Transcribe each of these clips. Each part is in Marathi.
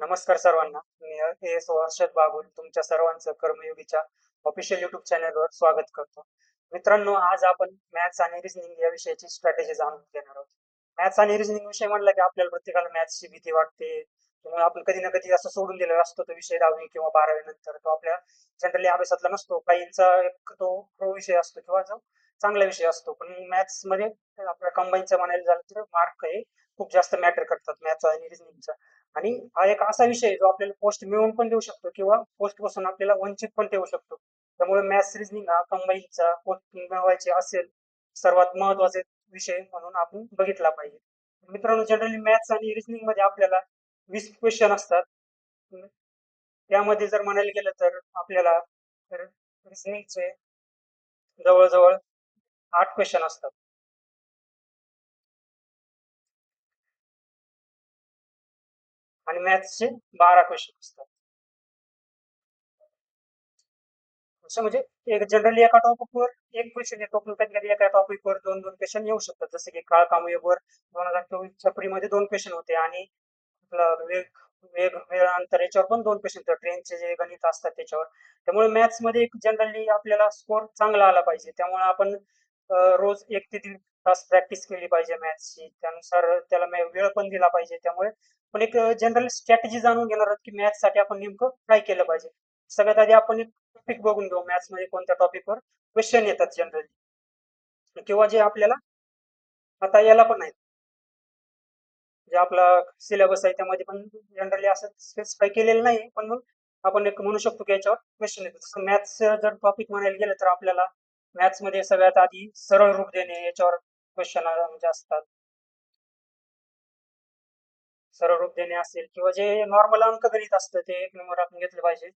नमस्कार सर्वांना. मी एस हर्षद बागुल तुमच्या सर्वांचं कर्मयोगीच्या ऑफिशियल युट्यूब चॅनलवर स्वागत करतो. मित्रांनो आज आपण मॅथ्स आणि रिझनिंग या विषयाची स्ट्रॅटेजी जाणून घेणार आहोत. मॅथ्स आणि रिझनिंग विषय म्हणलं की आपल्याला प्रत्येकाला मॅथ्सची भीती वाटते. त्यामुळे आपण कधी ना कधी असं सोडून दिलेला असतो तो विषय दहावी किंवा बारावी नंतर. तो आपल्या जनरली अभ्यासातला नसतो. काहींचा एक तो प्रो विषय असतो किंवा जो चांगला विषय असतो. पण मॅथ्समध्ये आपल्या कंबाईनचं म्हणायला झालं तर मार्क हे खूप जास्त मॅटर करतात मॅथ्स आणि रिझनिंगचा आणि हा एक असा विषय जो आपल्याला पोस्ट मिळवून पण देऊ शकतो किंवा पोस्टपासून आपल्याला वंचित पण ठेवू शकतो. त्यामुळे मॅथ्स रिजनिंग हा कंबाईनचा पोस्ट मिळवायचे असेल सर्वात महत्त्वाचे विषय म्हणून आपण बघितला पाहिजे. मित्रांनो जनरली मॅथ्स आणि रिजनिंगमध्ये आपल्याला वीस क्वेश्चन असतात. त्यामध्ये जर म्हणायला गेलं तर आपल्याला रिजनिंगचे जवळजवळ आठ क्वेश्चन असतात. आणि मॅथ्सचे बारा क्वेश्चन असतात असं म्हणजे एक जनरली एका टॉपिकवर एक क्वेश्चन येतो पण कधी एका टॉपिकवर दोन दोन क्वेश्चन येऊ शकतात जसं की काळ कामयोगवर दोन हजार चोवीस छपरीमध्ये दोन क्वेश्चन होते आणि आपलं वेग वेग वेळ अंतर याच्यावर पण दोन क्वेश्चन होते ट्रेनचे जे गणित असतात त्याच्यावर त्यामुळे मॅथ्समध्ये एक जनरली आपल्याला स्कोर चांगला आला पाहिजे त्यामुळे आपण रोज एक ते दीड तास प्रॅक्टिस केली पाहिजे मॅथ्सची त्यानुसार त्याला वेळ पण दिला पाहिजे. त्यामुळे पण एक जनरल स्ट्रॅटेजी जाणून घेणार आहोत की मॅथ्ससाठी आपण नेमकं काय केलं पाहिजे. सगळ्यात आधी आपण एक टॉपिक बघून घेऊ मॅथ्समध्ये कोणत्या टॉपिकवर क्वेश्चन येतात जनरली किंवा जे आपल्याला आता याला पण आहेत. जे आपला सिलेबस आहे त्यामध्ये पण जनरली असं स्पेसिफाय केलेलं नाही पण मग आपण एक म्हणू शकतो की याच्यावर क्वेश्चन येतो जसं मॅथ्स जर टॉपिक म्हणायला गेलं तर आपल्याला मॅथ्समध्ये सगळ्यात आधी सरळ रूप देणे याच्यावर क्वेश्चन म्हणजे असतात. सरळ रूप देणे असेल किंवा जे नॉर्मल अंकगणित असतं ते एक नंबर आपण घेतलं पाहिजे.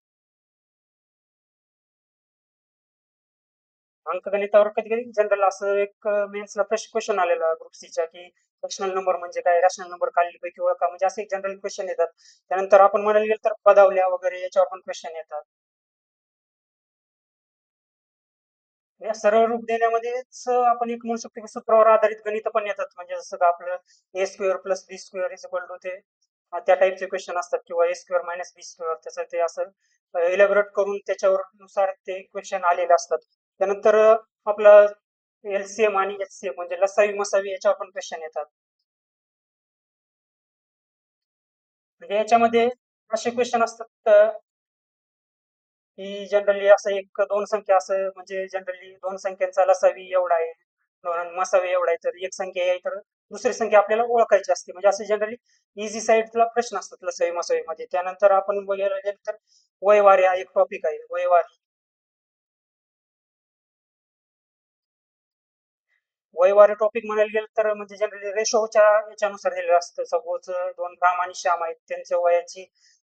अंकगणितावर कधी कधी जनरल असं एक मेन्सला क्वेश्चन आलेला ग्रुप सीच्या की रॅशनल नंबर म्हणजे काय? रॅशनल नंबर पैकी ओळखा. म्हणजे असे जनरल क्वेश्चन येतात. त्यानंतर आपण म्हणायला गेलं तर पदावल्या वगैरे याच्यावर पण क्वेश्चन येतात. या सरळ रूप देण्यामध्येच आपण एक म्हणू शकतो की सूत्रावर आधारित गणित पण येतात. म्हणजे जसं का आपलं A square plus B square is equal to ते त्या टाईपचे क्वेश्चन असतात. किंवा A square minus B square त्याचं ते असं इलेबरेट करून त्याच्यावर नुसार ते क्वेश्चन आलेले असतात. त्यानंतर आपलं एलसीएम आणि एचसीएम म्हणजे लसावी मसावी याच्यावर पण क्वेश्चन येतात. म्हणजे याच्यामध्ये असे क्वेश्चन असतात ही जनरली असं एक दोन संख्या असं म्हणजे जनरली दोन संख्यांचा लसावी एवढा आहे. मसावी एवढा आहे तर एक संख्या आहे तर दुसरी संख्या आपल्याला ओळखायची असते. म्हणजे असं जनरली इझी साईडला प्रश्न असतात लसावी मसावी मध्ये. त्यानंतर आपण बघायला गेलं तर वयवारी हा एक टॉपिक आहे वयवारी वयवारी टॉपिक म्हणायला गेलं तर म्हणजे जनरली रेशोच्या याच्यानुसार दिलेलं असतं. सपोज दोन राम आणि श्याम आहेत त्यांच्या वयाची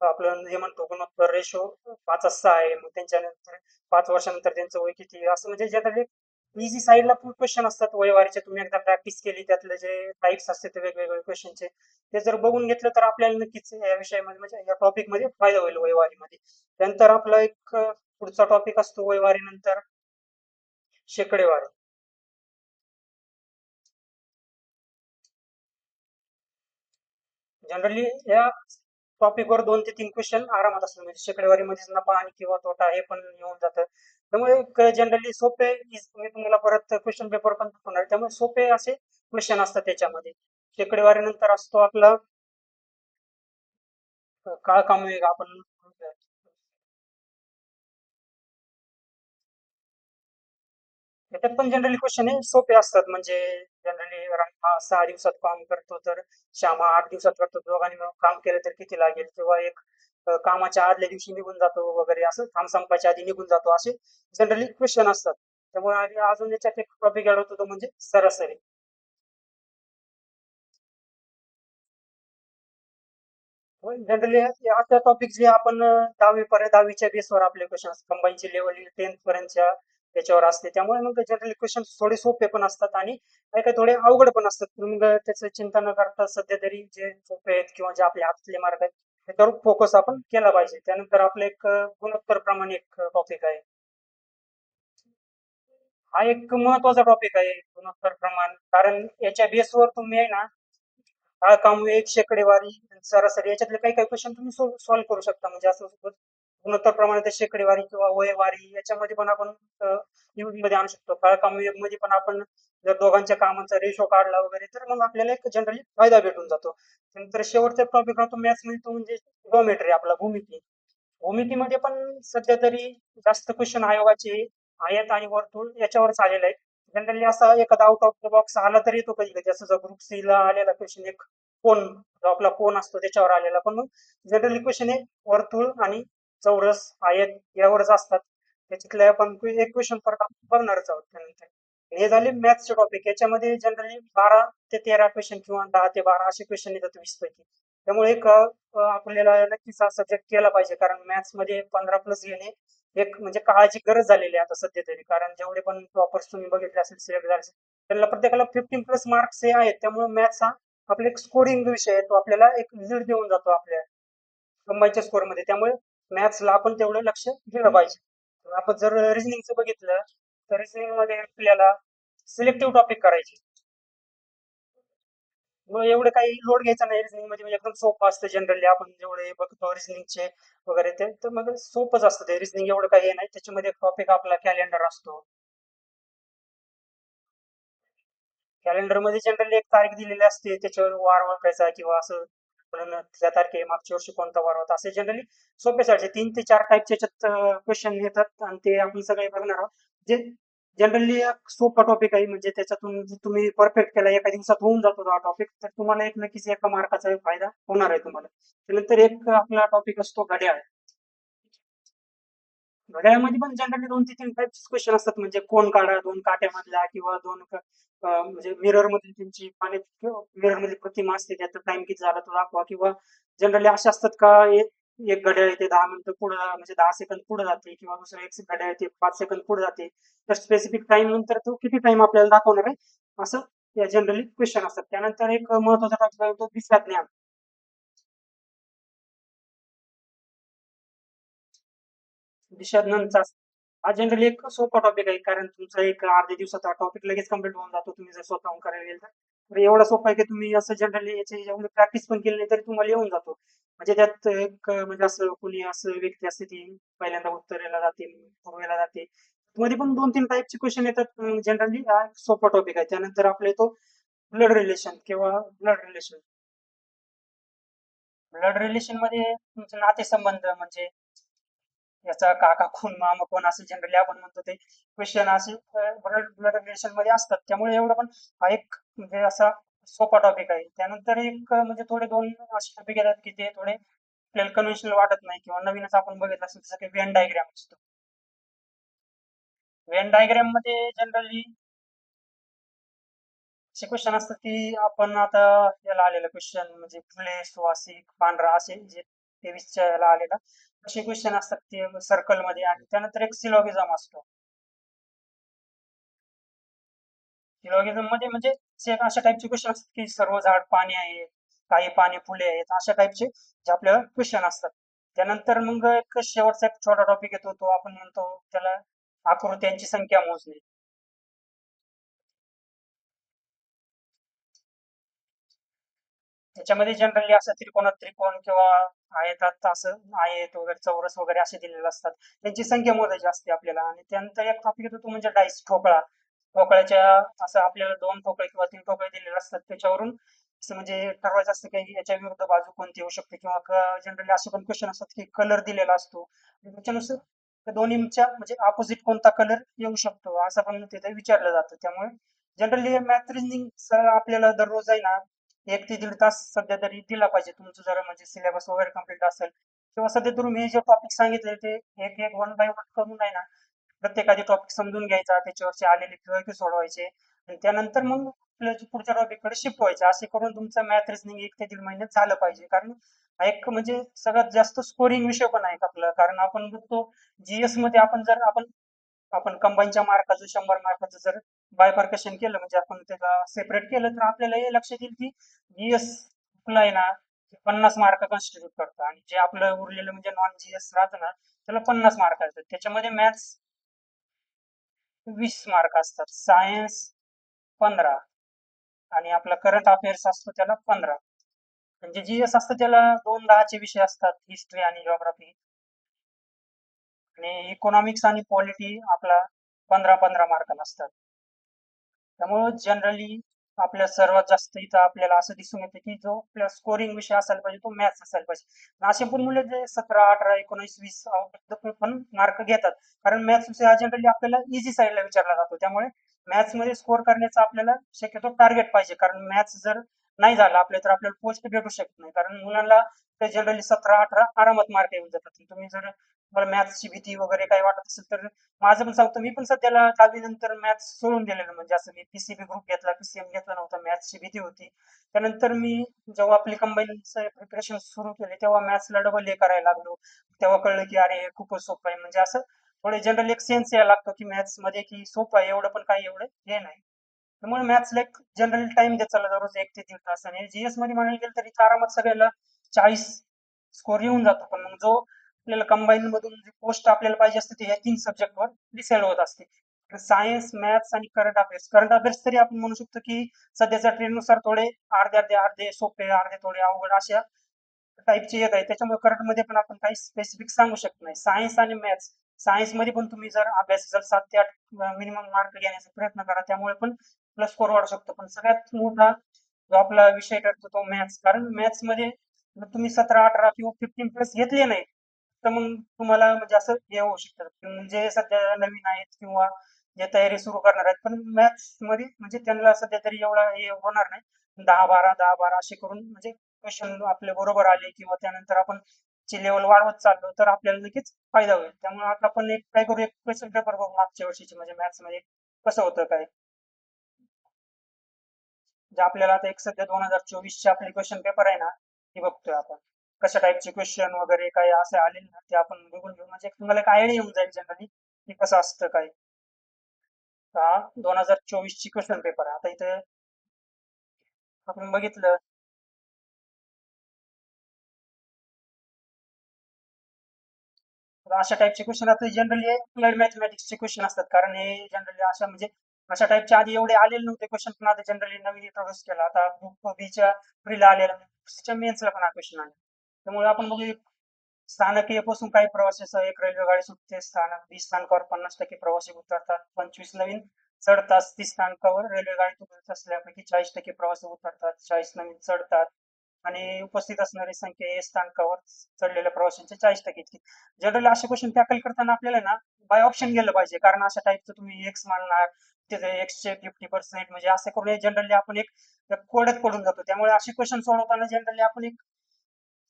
आपलं हे म्हणतो गुणोत्तर रेशो पाच सहा आहे. मग त्यांच्यानंतर पाच वर्षानंतर त्यांचं वय किती असं म्हणजे जनरली इझी साईडला क्वेश्चन असतात. वयवारीचे तुम्ही एकदा प्रॅक्टिस केली त्यातले जे टाईप्स असतात ते वेगवेगळे क्वेश्चनचे ते जर बघून घेतलं तर आपल्याला नक्कीच या विषयामध्ये म्हणजे या टॉपिकमध्ये फायदा होईल वयवारीमध्ये. त्यानंतर आपला एक पुढचा टॉपिक असतो वयवारीनंतर शेकडेवारी. जनरली या टॉपिकवर दोन ते तीन क्वेश्चन आरामात असतात. म्हणजे शेकडेवारी मध्ये नफा आणि किंवा तोटा हे पण येऊन जातं. त्यामुळे जनरली सोपे मी तुम्हाला परत क्वेश्चन पेपर पण दाखवणार त्यामुळे सोपे असे क्वेश्चन असतात त्याच्यामध्ये. शेकडेवारी नंतर असतो आपला काळ कामवेग आपण त्याच्यात पण जनरली क्वेश्चन हे सोपे असतात. म्हणजे जनरली रामा सहा दिवसात काम करतो तर श्यामा आठ दिवसात करतो. दोघांनी काम केलं तर किती लागेल? किंवा एक कामाच्या आदल्या दिवशी निघून जातो वगैरे असं काम संपायच्या आधी निघून जातो असे जनरली क्वेश्चन असतात. त्यामुळे अजून याच्यात एक टॉपिक ऍड होतो तो म्हणजे सरासरी. जनरली आता टॉपिक जे आपण दहावी पर्यंत दहावीच्या बेसवर आपले क्वेश्चन कंबाईनची लेवल टेन्थ पर्यंतच्या त्याच्यावर असते. त्यामुळे मग जनरली क्वेश्चन थोडे सोपे पण असतात आणि काही काही थोडे अवघड पण असतात. मग त्याचं चिंता न करता सध्या तरी जे सोपे आहेत किंवा जे आपले हातातले मार्ग आहेत त्याच्यावर फोकस आपण केला पाहिजे. त्यानंतर आपलं एक गुणोत्तर प्रमाणे एक टॉपिक आहे. हा एक महत्त्वाचा टॉपिक आहे गुणोत्तर प्रमाण. कारण याच्या बेसवर तुम्ही आहे ना काळकामूळी एक शेकडेवारी सरासरी याच्यातले काही काही क्वेश्चन तुम्ही सॉल्व्ह करू शकता. म्हणजे असं गुणोत्तर प्रमाणात शेकडेवारी किंवा वयवारी याच्यामध्ये पण आपण यूजमध्ये आणू शकतो. काळमध्ये पण आपण जर दोघांच्या कामांचा रेशो काढला वगैरे तर मग आपल्याला एक जनरली फायदा भेटून जातो. नंतर शेवटचा टॉपिक राहतो मॅथ्समध्ये तो म्हणजे जॉमेट्री आपला भूमिती. भूमितीमध्ये पण सध्या तरी जास्त क्वेश्चन आयोगाचे आयत आणि वर्तुळ याच्यावरच आलेले आहेत जनरली असा एखादा आउट ऑफ द बॉक्स आला तरी येतो कधी कधी. असं ग्रुप सी ला आलेला क्वेश्चन एक कोण जो आपला कोण असतो त्याच्यावर आलेला. पण मग जनरली क्वेश्चन एक वर्तुळ आणि चौरस आयत यावरच असतात. त्याच्यातले आपण एक क्वेश्चन परत आपण बघणारच आहोत त्यानंतर. हे झाले मॅथ्सचे टॉपिक याच्यामध्ये जनरली बारा ते तेरा क्वेश्चन किंवा दहा ते बारा असे क्वेश्चन येतात वीस पैकी त्यामुळे एक आपल्याला नक्कीच हा सब्जेक्ट केला पाहिजे. कारण मॅथ्समध्ये पंधरा प्लस घेणे एक म्हणजे काळाची गरज झालेली आहे आता सध्या तरी. कारण जेवढे पण टॉपर्स तुम्ही बघितले असेल सिलेक्ट झाले त्यांना प्रत्येकाला फिफ्टीन प्लस मार्क्स हे आहेत. त्यामुळे मॅथ्स हा आपला एक स्कोरिंग विषय आहे. तो आपल्याला एक लीड देऊन जातो आपल्या कंबाईनच्या स्कोरमध्ये. त्यामुळे मॅथ्सला आपण तेवढं लक्ष दिलं पाहिजे. आपण जर रिझनिंगचं बघितलं तर रिझनिंगमध्ये आपल्याला सिलेक्टिव्ह टॉपिक करायचे. मग एवढं काही लोड घ्यायचा नाही रिझनिंगमध्ये म्हणजे एकदम सोपं असतं जनरली आपण जेवढे बघतो रिझनिंगचे वगैरे ते तर मग सोपंच असतं ते. रिझनिंग एवढं काही नाही. त्याच्यामध्ये टॉपिक आपला कॅलेंडर असतो. कॅलेंडरमध्ये जनरली एक तारीख दिलेली असते. त्याच्यावर वार ओळखायचा किंवा असं त्या तारखे मागच्या वर्षी कोणता वार होता असे जनरली सोपे तीन ते चार टाईपचे याच्यात क्वेश्चन येतात आणि ते आपण सगळे बघणार आहोत. जे जनरली एक सोपा टॉपिक आहे म्हणजे त्याच्यातून तुम्ही परफेक्ट केला एका दिवसात होऊन जातो हा टॉपिक तर तुम्हाला एक नक्कीच एका मार्काचा फायदा होणार आहे तुम्हाला. त्यानंतर एक आपला टॉपिक असतो घड्याळ. घड्याळमध्ये पण जनरली दोन ते तीन टाइप्स क्वेश्चन असतात. म्हणजे कोण काढा दोन काट्यामधला किंवा दोन म्हणजे मिररमध्ये त्यांची पाणी मिररमध्ये प्रतिमा असते त्यात टाइम किती झाला तो दाखवा. किंवा जनरली असे असतात का एक घड्याळ येते दहा मिनिटं पुढे म्हणजे दहा सेकंद पुढे जाते किंवा दुसरं एक घड्याळ येते पाच सेकंद पुढे जाते. तर स्पेसिफिक टाइम नंतर तो किती टाइम आपल्याला दाखवणार आहे? असं या जनरली क्वेश्चन असतात. त्यानंतर एक महत्त्वाचा टॉपिक आहे तो दिशा ज्ञान दिशा हा जनरली एक सोपा टॉपिक आहे कारण तुमचा एक अर्ध्या दिवसाचा टॉपिक लगेच कंप्लीट होऊन जातो तुम्ही जर स्वतःहून करायला गेल तर. एवढा सोपा आहे की तुम्ही असं जनरली याची प्रॅक्टिस पण केली नाही तरी तुम्हाला येऊन जातो. म्हणजे त्यात एक म्हणजे असं कुणी असं व्यक्ती असते ती पहिल्यांदा उत्तरेला जाते पूर्वेला जाते. मध्ये पण दोन तीन टाईपचे क्वेश्चन येतात जनरली हा एक सोपा टॉपिक आहे. त्यानंतर आपले तो ब्लड रिलेशन किंवा ब्लड रिलेशन ब्लड रिलेशनमध्ये तुमचे नातेसंबंध म्हणजे याचा काका खून मामा कोण असं जनरली आपण म्हणतो ते क्वेश्चन असे ब्लड ब्लड रिलेशनमध्ये असतात. त्यामुळे एवढं पण हा एक म्हणजे असा सोपा टॉपिक आहे. त्यानंतर एक म्हणजे थोडे दोन असे टॉपिक येतात की ते थोडे आपल्याला कन्व्हेन्शनल वाटत नाही किंवा नवीनच आपण बघितलं असेल जसं की वेन डायग्राम असतो. वेन डायग्राममध्ये जनरली असे क्वेश्चन असतात की आपण आता याला आलेलं क्वेश्चन म्हणजे फुले सुवासिक पांढरा असे जे तेवीसच्या याला आलेला. असे क्वेश्चन असतात ते सर्कलमध्ये आणि त्यानंतर एक सिलॉगिझम असतो. सिलॉगिझममध्ये म्हणजे अशा टाईपचे क्वेश्चन असतात की सर्व झाड पाणी आहे काही पाणी फुले आहेत अशा टाईपचे जे आपल्याला क्वेश्चन असतात. त्यानंतर मग एक शेवटचा एक छोटा टॉपिक येतो तो आपण म्हणतो त्याला आकृत्यांची संख्या मोजणे. त्याच्यामध्ये जनरली असं त्रिकोणात त्रिकोण किंवा आयतात असं आयत वगैरे चौरस वगैरे असे दिलेले असतात. त्यांची संख्या मोजायची असते आपल्याला आणि त्यानंतर एक टॉपिक येतो तो म्हणजे डाईस ठोकळा. ठोकळ्याच्या असं आपल्याला दोन ठोकळे किंवा तीन ठोकळे दिलेले असतात. त्याच्यावरून असं म्हणजे ठरवायचं असतं की याच्या विरुद्ध बाजू कोणती येऊ शकते किंवा जनरली असे पण क्वेश्चन असतात की कलर दिलेला असतो. त्याच्यानुसार दोन्हीच्या म्हणजे अपोजिट कोणता कलर येऊ शकतो असं पण तिथे विचारलं जातं. त्यामुळे जनरली मॅथ रिजनिंग आपल्याला दररोज आहे ना एक ते दीड तास सध्या तरी दिला पाहिजे. तुमचं जर म्हणजे सिलेबस वगैरे कंप्लीट असेल किंवा सध्या तुम्ही हे जे टॉपिक सांगितले ते एक एक वन बाय वन करून आहे ना प्रत्येकाचे टॉपिक समजून घ्यायचा त्याच्यावरचे आलेले किंवा सोडवायचे आणि त्यानंतर मग पुढच्या टॉपिककडे शिफ्ट व्हायचे. असे करून तुमचं मॅथ रिजनिंग एक ते दीड महिन्यात झालं पाहिजे. कारण एक म्हणजे सगळ्यात जास्त स्कोरिंग विषय पण आहे आपलं. कारण आपण बघतो जीएसमध्ये आपण जर आपण आपण कंबाईनच्या मार्काचं शंभर मार्काचं जर बायपार्केशन केलं म्हणजे आपण त्याला सेपरेट केलं तर आपल्याला हे लक्षात येईल की जीएस आहे ना पन्नास मार्क कन्स्टिट्यूट करतं. आणि जे आपलं उरलेलं म्हणजे नॉन जीएस राहतं ना त्याला पन्नास मार्क असतात. त्याच्यामध्ये मॅथ्स वीस मार्क असतात. सायन्स पंधरा. आणि आपला करंट अफेअर्स असतो त्याला पंधरा. म्हणजे जीएस असतं त्याला दोन दहाचे विषय असतात हिस्ट्री आणि जिओग्राफी आणि इकॉनॉमिक्स आणि पॉलिटी आपला पंधरा पंधरा मार्काला असतात. त्यामुळे जनरली आपल्या सर्वात जास्त इथं आपल्याला असं दिसून येतं की जो आपल्या स्कोरिंग विषय असायला पाहिजे तो मॅथ्स असायला पाहिजे. असे पण मुले जे सतरा अठरा एकोणीस वीस पण मार्क घेतात. कारण मॅथ्स विषय हा जनरली आपल्याला इझी साईडला विचारला जातो. त्यामुळे मॅथ्समध्ये स्कोर करण्याचा आपल्याला शक्यतो टार्गेट पाहिजे. कारण मॅथ्स जर नाही झालं आपल्या तर आपल्याला पोस्ट भेटू शकत नाही. कारण मुलांना ते जनरली सतरा अठरा आरामात मार्क येऊन जातात. तुम्ही जर मला मॅथ्सची भीती वगैरे काही वाटत असेल तर माझं पण सांगतो मी पण सध्याला दहावी नंतर मॅथ्स सोडून दिलेलं म्हणजे असं मी पीसीबी ग्रुप घेतला पीसीएम घेतला नव्हता मॅथ्सची भीती होती. त्यानंतर मी जेव्हा आपली कंबाईन प्रिपरेशन सुरू केले तेव्हा मॅथ्सला डबल ए करायला लागलो. तेव्हा कळलं की अरे हे खूपच सोपं आहे. म्हणजे असं थोडे जनरल एक सेन्स यायला लागतो की मॅथ्समध्ये की सोपं आहे एवढं पण काही एवढं हे नाही. त्यामुळे मॅथ्सला एक जनरल टाइम देत चालला दररोज एक ते दीड तास. आणि जीएसमध्ये म्हणायला गेलं तरी आरामात सगळ्याला चाळीस स्कोर येऊन जातो. पण मग जो आपल्याला कंबाईन मधून जे पोस्ट आपल्याला पाहिजे असते ते या तीन सब्जेक्टवर डिसाईड होत असते. सायन्स मॅथ्स आणि करंट अफेअर्स करंट अफेअर्स तरी आपण म्हणू शकतो की सध्याच्या ट्रेंडनुसार थोडे अर्धे अर्धे अर्धे सोपे अर्धे थोडे अवघड अशा टाईपचे येत आहे त्याच्यामुळे करंटमध्ये पण आपण काही स्पेसिफिक सांगू शकत नाही. सायन्स आणि मॅथ्स सायन्समध्ये पण तुम्ही जर अभ्यास जर सात ते आठ मिनिमम मार्क घेण्याचा प्रयत्न करा त्यामुळे पण प्लस स्कोर वाढू शकतो. पण सगळ्यात मोठा जो आपला विषय ठरतो तो मॅथ्स कारण मॅथ्समध्ये तुम्ही सतरा अठरा किंवा फिफ्टीन प्लस घेतले नाही तर मग तुम्हाला म्हणजे असं हे होऊ शकतं म्हणजे सध्या नवीन आहेत किंवा जे तयारी सुरू करणार आहेत पण मॅथ्समध्ये म्हणजे त्यांना सध्या तरी एवढा हे होणार नाही. दहा बारा दहा बारा असे करून म्हणजे क्वेश्चन आपले बरोबर आले किंवा त्यानंतर आपण ची लेवल वाढवत चाललो तर आपल्याला नक्कीच फायदा होईल. त्यामुळे आता आपण एक काय करू एक क्वेश्चन पेपर बघू मागच्या वर्षीचे म्हणजे मॅथ्समध्ये कसं होतं काय. जे आपल्याला आता एक सध्या दोन हजार चोवीसचे आपले क्वेश्चन पेपर आहे ना हे बघतोय आपण. कशा टाईपचे क्वेश्चन वगैरे काही असे आले ना ते आपण बघून घेऊ म्हणजे तुम्हाला एक आयडिया येऊन जाईल जनरली की कसं असतं काय. हा दोन हजार चोवीस ची क्वेश्चन पेपर आता इथे आपण बघितलं. अशा टाईपचे क्वेश्चन आता जनरली अप्लाइड मॅथमॅटिक्सचे क्वेश्चन असतात. कारण हे जनरली अशा म्हणजे अशा टाईपचे आधी एवढे आलेले नव्हते क्वेश्चन पण आता जनरली नवीन इंट्रोड्यूस केला. आता ग्रुप बीच्या फ्रीला आलेला मेन्सला पण हा क्वेश्चन आला. त्यामुळे आपण बघू स्थानकीयपासून काही प्रवासी एक रेल्वे गाडी सुटते स्थानक वीस स्थानकावर पन्नास टक्के प्रवासी उतरतात. पंचवीस नवीन चढतात तीस स्थानकावर रेल्वे गाडी उतरत असल्यापैकी चाळीस टक्के प्रवासी उतरतात चाळीस नवीन चढतात. आणि उपस्थित असणारी संख्या या स्थानकावर चढलेल्या प्रवाशांच्या चाळीस टक्के इतकी. जनरली असे क्वेश्चन टॅकल करताना आपल्याला ना बाय ऑप्शन गेलं पाहिजे. कारण अशा टाईपचं तुम्ही एक्स मानणार तिथे एक्सचे फिफ्टी पर्सेंट म्हणजे असं करून जनरली आपण एक कोड्यात पडून जातो. त्यामुळे असे क्वेश्चन सोडवताना जनरली आपण एक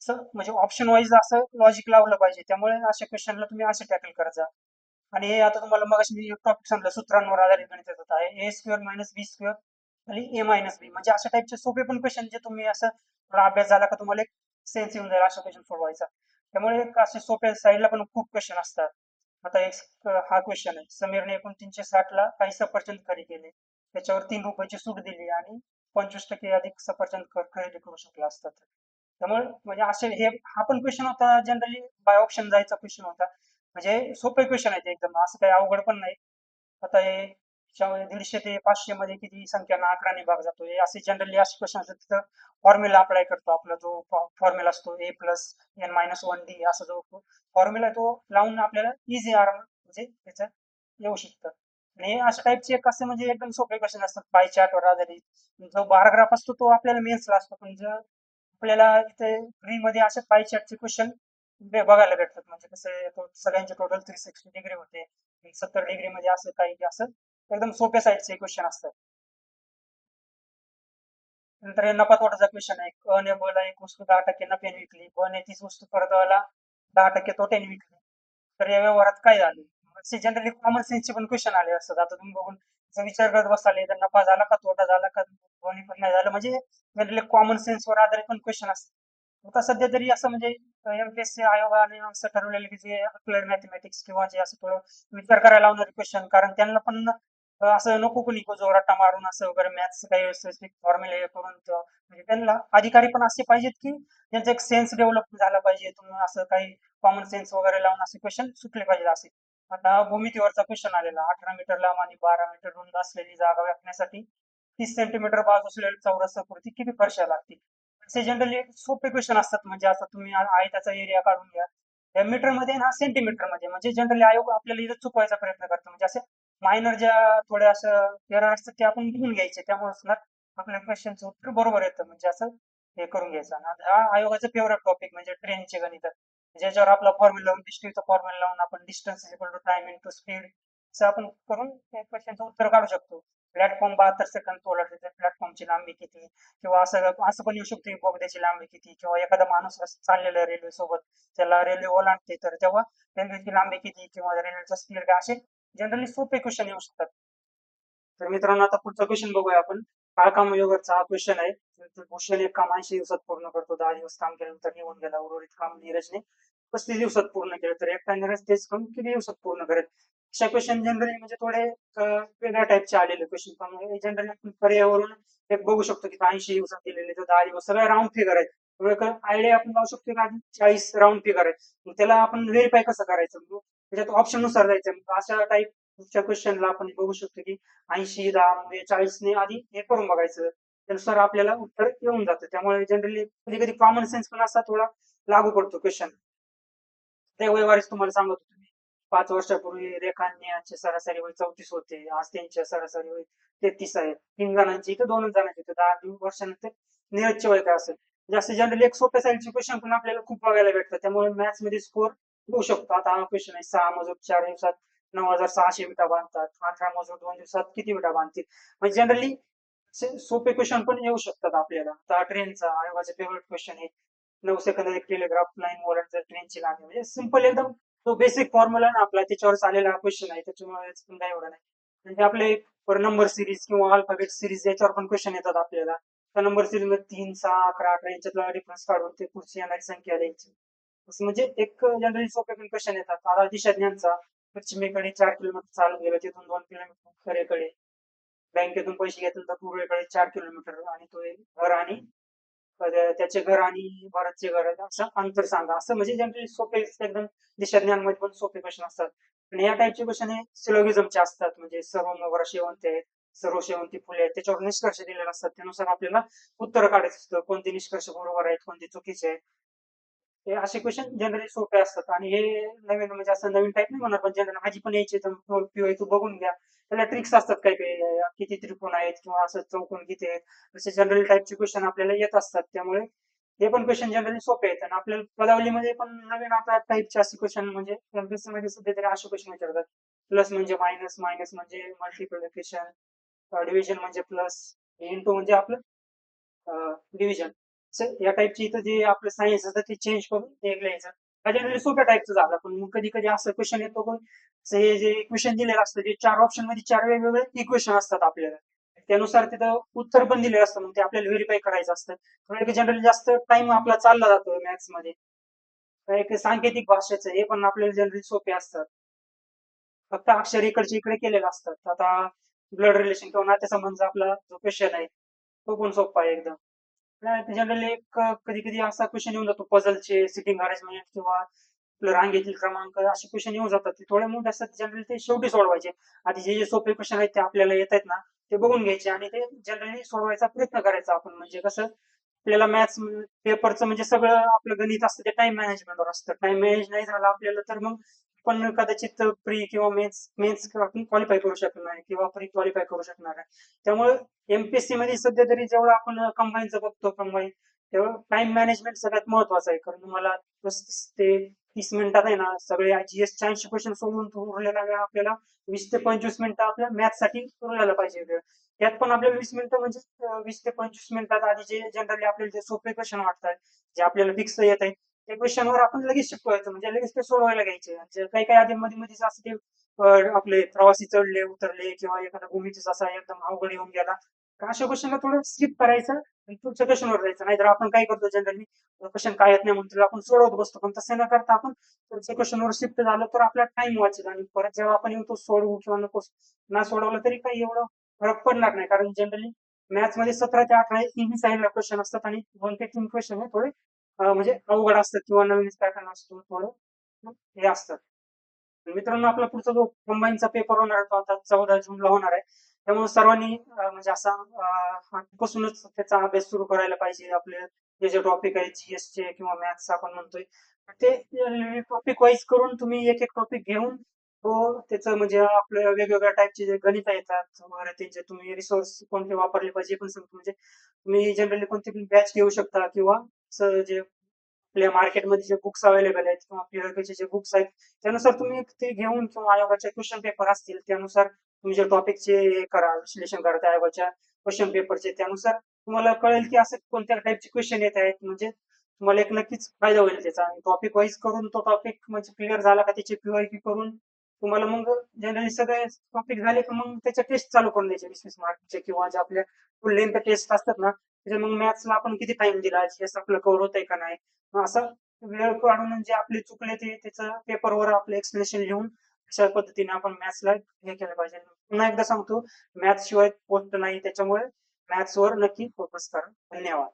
म्हणजे ऑप्शन वाईज असं लॉजिक लावलं पाहिजे. त्यामुळे अशा क्वेश्चनला तुम्ही असे टॅकल करत जा. आणि हे आता तुम्हाला मग मी टॉपिक सांगलं सूत्रांवर आधारित गणित येत. आहे A square minus B square आणि ए मायनस बी म्हणजे अशा टाईपचे सोपे पण क्वेश्चन जे तुम्ही असं थोडा अभ्यास झाला का तुम्हाला एक सेन्स येऊन जाईल अशा क्वेश्चन सोडवायचा. त्यामुळे असे सोप्या साईडला पण खूप क्वेश्चन असतात. आता एक हा क्वेश्चन आहे. समीरने एकूण तीनशे साठ ला काही सफरचंद खरेदी केले. त्याच्यावर तीन रुपयाची सूट दिली आणि पंचवीस टक्के अधिक सफरचंद खरेदी करू शकला असतात त्यामुळे म्हणजे असे हे हा पण क्वेश्चन होता जनरली बाय ऑप्शन जायचा क्वेश्चन होता. म्हणजे सोपे क्वेश्चन आहे ते एकदम असं काही अवघड पण नाही. आता हे दीडशे ते पाचशे मध्ये किती संख्यांना अकराने भाग जातो हे असे जनरली असे क्वेश्चन असतात तिथं फॉर्म्युला अप्लाय करतो आपला जो फॉर्म्युला असतो A plus N minus one D असा जो फॉर्म्युला तो लावून आपल्याला इझी आराम म्हणजे त्याचं येऊ शकतं. आणि अशा टाईपचे एक असे म्हणजे एकदम सोपे क्वेश्चन असतात बाय चार्टवर आधारित. जो बाराग्राफ असतो तो आपल्याला मेन्सला असतो पण जर आपल्याला इथे फ्री मध्ये असे पाय चार्टचे क्वेश्चन बघायला भेटतात. म्हणजे कसं सगळ्यांचे टोटल थ्री सिक्स्टी डिग्री होते सत्तर डिग्री मध्ये असं काही असं एकदम सोप्या साईडचे क्वेश्चन असतात. नंतर नफा तोटाचा क्वेश्चन आहे. क ने ब एक वस्तू दहा टक्के नफ्याने विकली ब ने तीच वस्तू परतवायला दहा टक्के तोट्याने विकली. तर या व्यवहारात काय झाले? जनरली कॉमन सेन्सचे पण क्वेश्चन आले असतात. आता तुम्ही बघून विचार करत बसाले तर नफा झाला का? तोटा झाला का? दोन्ही पण नाही झालं. म्हणजे जनरली कॉमन सेन्सवर आधारित पण क्वेश्चन असतात. आता सध्या तरी असं म्हणजे एमपीएससी आयोगाने असं ठरवलेलं की जे अप्लाइड मॅथमॅटिक्स किंवा जे असं थोडं विचार करायला लावणारे क्वेश्चन कारण त्यांना पण असं नको कोणी जोराटा मारून असं वगैरे मॅथ्स काही स्पेसिफिक फॉर्म्युला करून म्हणजे त्यांना अधिकारी पण असे पाहिजेत की त्यांचा एक सेन्स डेव्हलप झाला पाहिजे. तुम्ही असं काही कॉमन सेन्स वगैरे लावून असे क्वेश्चन सुटले पाहिजे असे. आता भूमितीवरचा क्वेश्चन आलेला. अठरा मीटर लांब आणि बारा मीटर रुंद असलेली जागा व्यापण्यासाठी तीस सेंटीमीटर बाजू असलेली चौरस कृती किती फरशा लागतील? असे जनरली सोपे क्वेश्चन असतात. म्हणजे असं तुम्ही आयताचा एरिया काढून घ्या. या मीटरमध्ये ना सेंटीमीटरमध्ये. म्हणजे जनरली आयोग आपल्याला इथं चुकवायचा प्रयत्न करतो. म्हणजे असे मायनर ज्या थोड्या असं एरर असतात ते आपण घेऊन घ्यायचे. त्यामुळे आपल्या क्वेश्चनचं उत्तर बरोबर येतं. म्हणजे असं हे करून घ्यायचं. आणि हा आयोगाचं फेवरेट टॉपिक म्हणजे ट्रेनचे गणित. ज्याच्यावर आपला फॉर्म्युला लावून डिस्ट्रीचा फॉर्म्युला लावून आपण distance equal to time into speed असं आपण करून त्या क्वेश्चनचं उत्तर काढू शकतो. प्लॅटफॉर्म बहात्तर सेकंद तोला प्लॅटफॉर्मची लांबी किती? किंवा असं असं पण येऊ शकतो की बोगद्याची लांबी किती? किंवा एखादा माणूस चाललेला रेल्वे सोबत त्याला रेल्वे ओलांडते तर तेव्हा रेल्वेची लांबी किती? किंवा रेल्वेचा स्पीड काय? असे जनरली सोपे क्वेश्चन येऊ शकतात. तर मित्रांनो आता पुढचा क्वेश्चन बघूया आपण. काळ काम योगरचा हा क्वेश्चन आहे. तर भूषण एक काम ऐंशी दिवसात पूर्ण करतो. दहा दिवस काम केल्यानंतर निघून गेला. उर्वरित काम नीरजने पस्तीस दिवसात पूर्ण केलं तर एकटा नीरज तेच काम किती दिवसात पूर्ण करेल? अशा क्वेश्चन जनरली म्हणजे थोडे वेगळ्या टाईपचे आलेले क्वेश्चन पण जनरली आपण पर्यावरून एक बघू शकतो की ऐंशी दिवसात दिलेले तर दहा दिवस सगळे राऊंड फिगर आहेत. आयडिया आपण लावू शकतो की आधी चाळीस राऊंड फिगर आहे मग त्याला आपण व्हेरीफाय कसं करायचं? मग त्याच्यात ऑप्शननुसार जायचं. अशा अशा टाईपच्या क्वेश्चनला आपण बघू शकतो की ऐंशी दहा म्हणजे चाळीसने आधी हे करून बघायचं. त्यानुसार आपल्याला उत्तर येऊन जातं. त्यामुळे जनरली कधी कधी कॉमन सेन्स पण असा थोडा लागू पडतो क्वेश्चन ते व्यवहारीच तुम्हाला सांगत होतो मी. पाच वर्षापूर्वी रेखांचे सरासरी वय चौतीस होते. आज त्यांच्या सरासरी वय तेहतीस आहे. तीन जणांची इथं दोनच जणांची इथं. दहा वर्षानंतर नीरजचे वय काय असेल? जास्त जनरली एक सोप्या साईडचे क्वेश्चन पण आपल्याला खूप बघायला भेटतात. त्यामुळे मॅथ्समध्ये स्कोर होऊ शकतो. आता हा क्वेश्चन आहे. सहा मजूर चार दिवसात नऊ हजार सहाशे विटा बांधतात. अठरा मजूर दोन दिवसात किती विटा बांधतील? म्हणजे जनरली सोपे क्वेश्चन पण येऊ शकतात आपल्याला. आता ट्रेनचा आयोगाचा फेवरेट क्वेश्चन आहे. नऊ सेकंद एक टेलिग्राफ लाईन वॉलंट ट्रेनची लागेल म्हणजे सिंपल एकदम तो बेसिक फॉर्म्युला ना आपला त्याच्यावर चाललेला क्वेश्चन आहे त्याच्यामुळे याचं पण काही नाही. म्हणजे आपले पर नंबर सिरीज किंवा अल्फाबेट सिरीज याच्यावर पण क्वेश्चन येतात आपल्याला. त्या नंबर सिरीजमध्ये तीन सहा अकरा अठरा यांच्यातला डिफरन्स काढून ते पुढची येणारी संख्या द्यायची. असं म्हणजे एक जनरली सोपे पण क्वेश्चन येतात. आता दिशाज्ञांचा पश्चिमेकडे चार किलोमीटर चालत गेलं तिथून दोन किलोमीटर खरेकडे बँकेतून पैसे घेतले तर पूर्वेकडे चार किलोमीटर आणि तो घर आणि त्याचे घर आणि भारतचे घर असं अंतर सांगा. असं म्हणजे जनरली सोपे एकदम दिशाज्ञानमध्ये पण सोपे क्वेश्चन असतात. आणि या टाईपचे क्वेश्चन हे सिलोगिझमचे असतात. म्हणजे सर्व मोगरा शेवंती आहेत सर्व शेवंती फुले आहेत त्याच्यावर निष्कर्ष दिलेले असतात. त्यानुसार आपल्याला उत्तर काढायचं असतं. कोणते निष्कर्ष बरोबर आहेत कोणते चुकीचे आहेत. असे क्वेश्चन जनरली सोपे असतात. आणि हे नवीन म्हणजे असं नवीन टाईप नाही म्हणणार पण जनरल माझी पण यायची तर पिओ तू बघून घ्या. त्याला ट्रिक्स असतात काही काही किती त्रिकोण आहेत किंवा असं चौकोन किती आहेत. असे जनरल टाईपचे क्वेश्चन आपल्याला येत असतात. त्यामुळे हे पण क्वेश्चन जनरली सोपे आहेत. आणि आपल्याला पदावलीमध्ये पण नवीन आता टाईपचे असे क्वेश्चन म्हणजे एमपीएससी मध्ये सध्या तरी असे क्वेश्चन विचारतात. प्लस म्हणजे मायनस मायनस म्हणजे मल्टिप्लिकेशन डिव्हिजन म्हणजे प्लस इंटू म्हणजे आपलं डिव्हिजन या टाईपची इथं जे आपलं सायन्स असतं ते चेंज करून ते लिहायचं. हा जनरली सोप्या टाईपचं झालं. पण मग कधी कधी असं क्वेश्चन येतो पण हे जे इक्वेशन दिलेलं असतं जे चार ऑप्शनमध्ये चार वेगवेगळे इक्वेशन असतात आपल्याला. त्यानुसार तिथं उत्तर पण दिलेलं असतं. मग ते आपल्याला व्हेरीफाय करायचं असतं. जनरली जास्त टाइम आपला चालला जातो मॅथ्समध्ये. एक सांकेतिक भाषेचं हे पण आपल्याला जनरली सोपे असतात. फक्त अक्षर इकडचे इकडे केलेले असतात. आता ब्लड रिलेशन किंवा नातेसंबंध आपला जो क्वेश्चन आहे तो पण सोपा आहे एकदम. जनरली एक कधी कधी असा क्वेश्चन येऊन जातो पझलचे सिटिंग अरेंजमेंट किंवा आपलं रांगेतील क्रमांक असे क्वेश्चन येऊन जातात. ते थोडे मोठे असतात जनरली ते शेवटी सोडवायचे. आधी जे जे सोपे क्वेश्चन आहेत ते आपल्याला येत आहेत ना ते बघून घ्यायचे आणि ते जनरली सोडवायचा प्रयत्न करायचा आपण. म्हणजे कसं आपल्याला मॅथ्स पेपरचं म्हणजे सगळं आपलं गणित असतं ते टाइम मॅनेजमेंटवर असतं. टाइम मॅनेज नाही झालं आपल्याला तर मग पण कदाचित प्री किंवा मेन्स मेन्स आपण क्वालिफाय करू शकणार किंवा प्री क्वालिफाय करू शकणार त्यामुळे एमपीएससी मध्ये सध्या तरी जेवढं आपण कंबाईनचं बघतो कंबाईन तेव्हा टाइम मॅनेजमेंट सगळ्यात महत्वाचं आहे. कारण तुम्हाला ते तीस मिनिटात आहे ना सगळे जीएस ऐंशी क्वेश्चन सोडून उरलेला वेळ आपल्याला वीस ते पंचवीस मिनिटं आपल्या मॅथसाठी उरलेला पाहिजे वेळ. यात पण आपल्याला वीस मिनिटं म्हणजे वीस ते पंचवीस मिनिटात आधी जे जनरली आपल्याला जे सोपे क्वेश्चन वाटतात जे आपल्याला फिक्स येत आहेत त्या क्वेश्चन वर आपण लगेच शिकवायचं म्हणजे लगेच ते सोडवायला घ्यायचे. काही काही आधी मध्ये मध्ये असं ते आपले प्रवासी चढले उतरले किंवा एखादा भूमीचा असा एकदम अवघड येऊन गेला तर अशा क्वेश्चनला थोडं स्किप करायचं आणि पुढच्या क्वेश्चनवर जायचं. नाहीतर आपण काय करतो जनरली क्वेश्चन काय येत नाही म्हणून आपण सोडवत बसतो. पण तसं न करता आपण पुढच्या क्वेश्चनवर शिफ्ट झालं तर आपला टाइम वाचेल आणि परत जेव्हा आपण येऊ तो सोडवू किंवा नको ना सोडवलं तरी काही एवढं फरक पडणार नाही. कारण जनरली मॅथ्समध्ये सतरा ते अठरा इझी साईडला क्वेश्चन असतात आणि दोन ते तीन क्वेश्चन हे थोडे म्हणजे अवघड असतात किंवा नवीन पॅटर्न असतो थोडं हे असतात. मित्रांनो आपला पुढचा जो कंबाईनचा पेपर होणार आहे तो आता चौदा जूनला होणार आहे. त्यामुळे सर्वांनी म्हणजे असा अं, आधीपासूनच त्याचा अभ्यास सुरू करायला पाहिजे. आपले हे जे टॉपिक आहे जीएसचे किंवा मॅथ्स आपण म्हणतोय ते टॉपिक वाईज करून तुम्ही एक एक टॉपिक घेऊन हो त्याचं म्हणजे आपल्या वेगवेगळ्या टाईपचे जे गणित येतात वगैरे त्यांचे तुम्ही रिसोर्स कोणते वापरले पाहिजे हे पण सांगतो. म्हणजे तुम्ही जनरली कोणते पण बॅच घेऊ शकता किंवा असं जे आपल्या मार्केटमध्ये जे बुक्स अवेलेबल आहेत किंवा पीएलकेचे जे बुक्स आहेत त्यानुसार तुम्ही ते घेऊन किंवा आयोगाचे क्वेश्चन पेपर असतील त्यानुसार तुम्ही जे टॉपिकचे करा विश्लेषण करा त्या आयोगाच्या क्वेश्चन पेपरचे त्यानुसार तुम्हाला कळेल की असं कोणत्या टाईपचे क्वेश्चन येत आहेत. म्हणजे तुम्हाला एक नक्कीच फायदा होईल त्याचा. टॉपिक वाईज करून तो टॉपिक म्हणजे क्लिअर झाला का त्याची पीवायकी करून तुम्हाला मग जनरली सगळे टॉपिक झाले की मग त्याच्या टेस्ट चालू करून द्यायचे वीस वीस मार्कच्या किंवा जे आपल्या फुल लेंथ टेस्ट असतात ना त्याच्या मग मॅथ्सला आपण किती टाइम दिला? हे आपलं कव्हर होतंय का नाही? असं वेळ काढून जे आपले चुकले ते त्याचं पेपरवर आपलं एक्सप्लेनेशन लिहून अशा पद्धतीने आपण मॅथ्सला हे केलं पाहिजे. पुन्हा एकदा सांगतो मॅथ्स शिवाय पोस्ट नाही. त्याच्यामुळे मॅथ्सवर नक्की फोकस करा. धन्यवाद.